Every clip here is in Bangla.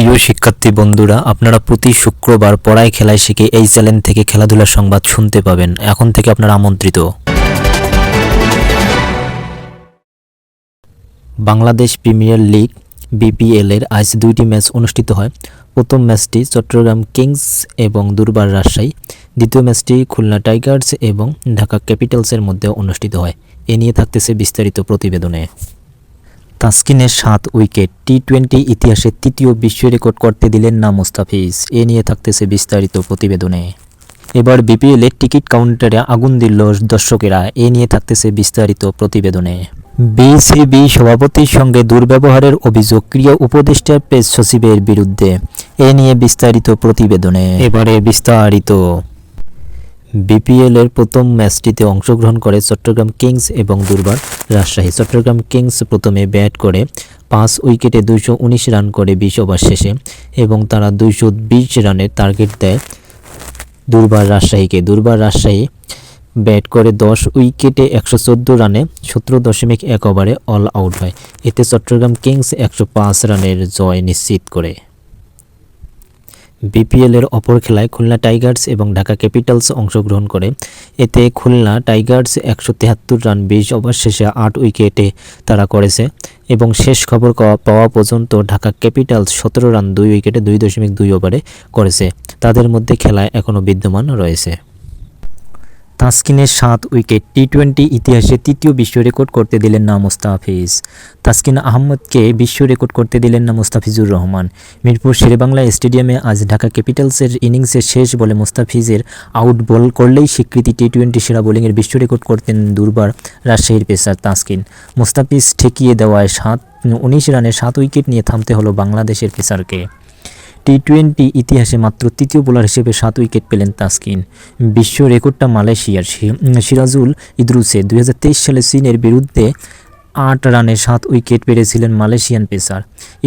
প্রিয় শিক্ষার্থী বন্ধুরা, আপনারা প্রতি শুক্রবার পড়ায় খেলায় শিখে এই চ্যানেল থেকে খেলাধুলার সংবাদ শুনতে পাবেন। এখন থেকে আপনারা আমন্ত্রিত। বাংলাদেশ প্রিমিয়ার লিগ, বিপিএল এর আজ দুইটি ম্যাচ অনুষ্ঠিত হয়। প্রথম ম্যাচটি চট্টগ্রাম কিংস এবং দুর্বার রাজশাহী, দ্বিতীয় ম্যাচটি খুলনা টাইগার্স এবং ঢাকা ক্যাপিটালসের মধ্যে অনুষ্ঠিত হয়। এ নিয়ে থাকতেছে বিস্তারিত প্রতিবেদনে। তাসকিনের সাত উইকেট টি টোয়েন্টি ইতিহাসে তৃতীয় বিশ্ব রেকর্ড করতে দিলেন না মুস্তাফিজ। এ নিয়ে থাকতেছে বিস্তারিত প্রতিবেদনে। এবার বিপিএল এর টিকিট কাউন্টারে আগুন দিল দর্শকেরা। এ নিয়ে থাকতেছে বিস্তারিত প্রতিবেদনে। বিসিবি সভাপতির সঙ্গে দুর্ব্যবহারের অভিযোগ ক্রিয়া উপদেষ্টার প্রেস সচিবের বিরুদ্ধে। এ নিয়ে বিস্তারিত প্রতিবেদনে। এবারে বিস্তারিত। বিপিএল এর প্রথম ম্যাচটিতে অংশগ্রহণ করে চট্টগ্রাম কিংস এবং দুর্বার রাজশাহী। চট্টগ্রাম কিংস প্রথমে ব্যাট করে পাঁচ উইকেটে দুইশো উনিশ রান করে বিশ ওভার শেষে এবং তারা দুইশো বিশ রানের টার্গেট দেয় দুর্বার রাজশাহীকে। দুর্বার রাজশাহী ব্যাট করে দশ উইকেটে একশো চোদ্দ রানে সতেরো দশমিক এক ওভারে অল আউট হয়। এতে চট্টগ্রাম কিংস একশো পাঁচ রানের জয় নিশ্চিত করে। বিপিএল এর অপর খেলায় খুলনা টাইগার্স এবং ঢাকা ক্যাপিটালস অংশগ্রহণ করে। এতে খুলনা টাইগার্স একশো তেহাত্তর রান, বিশ ওভার শেষে আট উইকেটে তারা করেছে। এবং শেষ খবর পাওয়া- পর্যন্ত ঢাকা ক্যাপিটালস সতেরো রান, দুই উইকেটে দুই দশমিক দুই ওভারে করেছে। তাদের মধ্যে খেলায় এখনও বিদ্যমান রয়েছে। তাসকিনের সাত উইকেট টি টোয়েন্টি ইতিহাসে তৃতীয় বিশ্ব রেকর্ড করতে দিলেন না মুস্তাফিজ। তাসকিন আহমদকে বিশ্ব রেকর্ড করতে দিলেন না মুস্তাফিজুর রহমান। মিরপুর শেরেবাংলা স্টেডিয়ামে আজ ঢাকা ক্যাপিটালসের ইনিংসের শেষ বলে মুস্তাফিজের আউট বল করলেই স্বীকৃতি টি টোয়েন্টি সেরা বোলিংয়ের বিশ্ব রেকর্ড করতেন দুর্বার রাজশাহীর পেসার তাসকিন। মুস্তাফিজ ঠেকিয়ে দেওয়ায় সাত, উনিশ রানে সাত উইকেট নিয়ে থামতে হলো বাংলাদেশের পেসারকে। টি টোয়েন্টি ইতিহাসে মাত্র তৃতীয় বোলার হিসেবে সাত উইকেট পেলেন তাসকিন। বিশ্ব রেকর্ডটা মালয়েশিয়ার সিরাজুল ইদ্রুসে দুই হাজার তেইশ সালে চীনের বিরুদ্ধে আট রানে সাত উইকেট পেরেছিলেন মালয়েশিয়ান পেসার।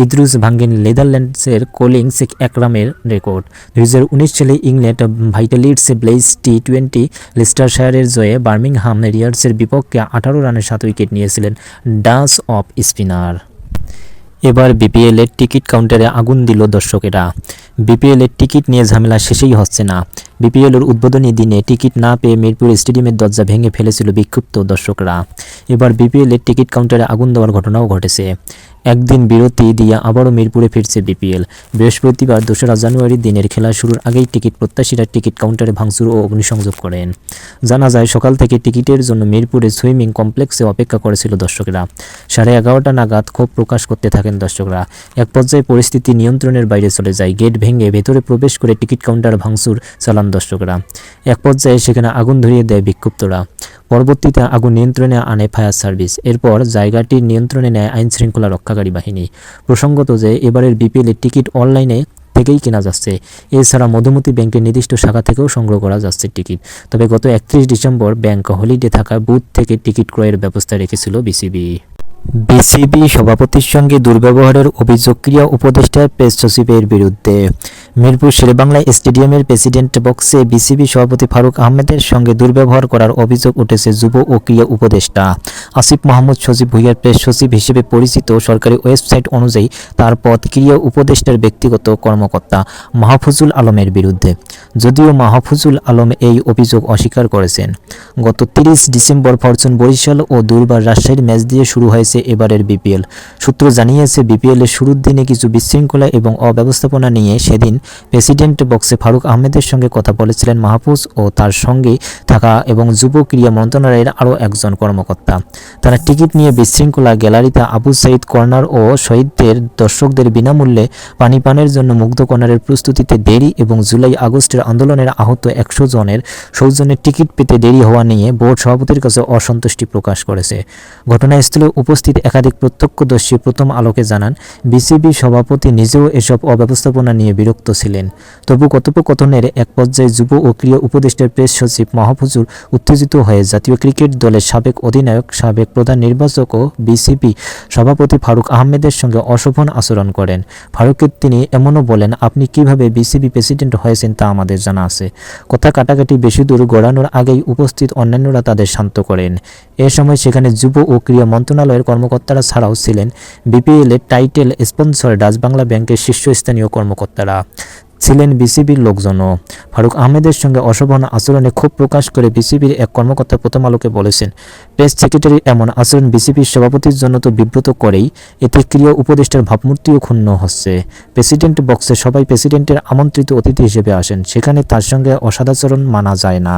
ইদ্রুস ভাঙ্গেন নেদারল্যান্ডসের কোলিংস একরামের রেকর্ড। দুই হাজার উনিশ সালে ইংল্যান্ড ভাইটালিডসে ব্লেজ টি টোয়েন্টি লেস্টারশায়ারের জয়ে বার্মিংহাম রিয়ার্সের বিপক্ষে আঠারো রানে সাত উইকেট নিয়েছিলেন ডাস অফ স্পিনার। এবার বিপিএল এর টিকিট কাউন্টারে আগুন দিল দর্শকেরা। বিপিএল এর টিকিট নিয়ে ঝামেলা শেষেই হচ্ছে না। বিপিএল এর উদ্বোধনী দিনে টিকিট না পেয়ে মিরপুর স্টেডিয়ামের দরজা ভেঙে ফেলেছিল বিক্ষুব্ধ দর্শকরা। এবার বিপিএল এর টিকিট কাউন্টারে আগুন দেওয়ার ঘটনাও ঘটেছে। একদিন বিরতি দিয়ে আবারও মিরপুরে ফিরছে বিপিএল। বৃহস্পতিবার দোসরা জানুয়ারি দিনের খেলা শুরুর আগেই টিকিট প্রত্যাশীরা টিকিট কাউন্টারে ভাঙচুর ও অগ্নিসংযোগ করেন। জানা যায়, সকাল থেকে টিকিটের জন্য মিরপুরে সুইমিং কমপ্লেক্সে অপেক্ষা করেছিল দর্শকরা। সাড়ে এগারোটা নাগাদ ক্ষোভ প্রকাশ করতে থাকেন দর্শকরা। এক পর্যায়ে পরিস্থিতি নিয়ন্ত্রণের বাইরে চলে যায়। গেট ভেঙে ভেতরে প্রবেশ করে টিকিট কাউন্টার ভাঙচুর চালান দর্শকরা। এক পর্যায়ে সেখানে আগুন ধরিয়ে দেয় বিক্ষুব্ধরা। পরবর্তীতে আগুন নিয়ন্ত্রণে আনে ফায়ার সার্ভিস। এরপর জায়গাটির নিয়ন্ত্রণে নেয় আইন শৃঙ্খলা রক্ষাকারী বাহিনী। প্রসঙ্গত যে, এবারের বিপিএল এর টিকিট অনলাইনে থেকেই কেনা যাচ্ছে। এছাড়া মধুমতি ব্যাংকের নির্দিষ্ট শাখা থেকেও সংগ্রহ করা যাচ্ছে টিকিট। তবে গত একত্রিশ ডিসেম্বর ব্যাংক হলিডে থাকা বুথ থেকে টিকিট ক্রয়ের ব্যবস্থা রেখেছিল বিসিবি। বিসিবি সভাপতির সঙ্গে দুর্ব্যবহারের অভিযোগ ক্রিয়া উপদেষ্টার প্রেস সচিবের বিরুদ্ধে। মিরপুর শেরেবাংলা স্টেডিয়ামের প্রেসিডেন্ট বক্সে বিসিবি সভাপতি ফারুক আহমেদের সঙ্গে দুর্ব্যবহার করার অভিযোগ উঠেছে যুব ও ক্রিয়া উপদেষ্টা। আসিফ মাহমুদ সচিব, ভুইয়ার প্রেস সচিব হিসেবে পরিচিত সরকারি ওয়েবসাইট অনুযায়ী তার পদ ক্রিয়া উপদেষ্টার ব্যক্তিগত কর্মকর্তা মাহফুজুল আলমের বিরুদ্ধে। যদিও মাহফুজুল আলম এই অভিযোগ অস্বীকার করেছেন। গত তিরিশ ডিসেম্বর ফরচুন বরিশাল ও দুর্বার রাজশাহীর ম্যাচ দিয়ে শুরু হয়েছে এবারের বিপিএল। সূত্র জানিয়েছে, বিপিএলের শুরুর দিনে কিছু বিশৃঙ্খলা এবং অব্যবস্থাপনা নিয়ে সেদিন প্রেসিডেন্ট বক্সে ফারুক আহমেদের সঙ্গে কথা বলেছিলেন মাহফুজ ও তার সঙ্গে থাকা এবং যুব ক্রীড়া মন্ত্রণালয়ের আরও একজন কর্মকর্তা। তারা টিকিট নিয়ে বিশৃঙ্খলা গ্যালারিতে আবু সাইদ কর্নার ও শহীদদের দর্শকদের বিনামূল্যে পানি পানের জন্য মুগ্ধ কর্নারের প্রস্তুতিতে দেরি এবং জুলাই আগস্টের আন্দোলনের আহত একশো জনের সৌজন্যের টিকিট পেতে দেরি হওয়া নিয়ে বোর্ড সভাপতির কাছে অসন্তুষ্টি প্রকাশ করেছে। ঘটনাস্থলে উপস্থিত একাধিক প্রত্যক্ষদর্শী প্রথম আলোকে জানান, বিসিবি সভাপতি নিজেও এসব অব্যবস্থাপনা নিয়ে বিরক্ত ছিলেন। তবু কথোপকথনের এক পর্যায়ে যুব ও ক্রীড়া উপদেষ্টার প্রেস সচিব মাহফুজুর উত্তেজিত হয়ে জাতীয় ক্রিকেট দলের সাবেক অধিনায়ক, সাবেক প্রধান নির্বাচক ও বিসিবি সভাপতি ফারুক আহমেদের সঙ্গে অশোভন আচরণ করেন। ফারুককে তিনি এমনও বলেন, আপনি কীভাবে বিসিবি প্রেসিডেন্ট হয়েছেন তা আমাদের জানা আছে। কথা কাটাকাটি বেশি দূর গড়ানোর আগেই উপস্থিত অন্যান্যরা তাদের শান্ত করেন। এ সময় সেখানে যুব ও ক্রীড়া মন্ত্রণালয়ের কর্মকর্তারা ছাড়াও ছিলেন। বিপিএল এর টাইটেল স্পন্সর ডাচবাংলা ব্যাংকের শীর্ষস্থানীয় কর্মকর্তারা। ছিলেন বিসিবির লোকজনও। ফারুক আহমেদের সঙ্গে অশোভন আচরণে ক্ষোভ প্রকাশ করে বিসিবির এক কর্মকর্তা প্রথম আলোকে বলেছেন, প্রেস সেক্রেটারি এমন আচরণ বিসিবির সভাপতির জন্য তো বিব্রত করেই, এতে ক্রিয়া উপদেষ্টার ভাবমূর্তিও ক্ষুণ্ণ হচ্ছে। প্রেসিডেন্ট বক্সে সবাই প্রেসিডেন্টের আমন্ত্রিত অতিথি হিসেবে আসেন, সেখানে তার সঙ্গে অসদাচরণ মানা যায় না।